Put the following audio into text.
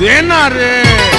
দে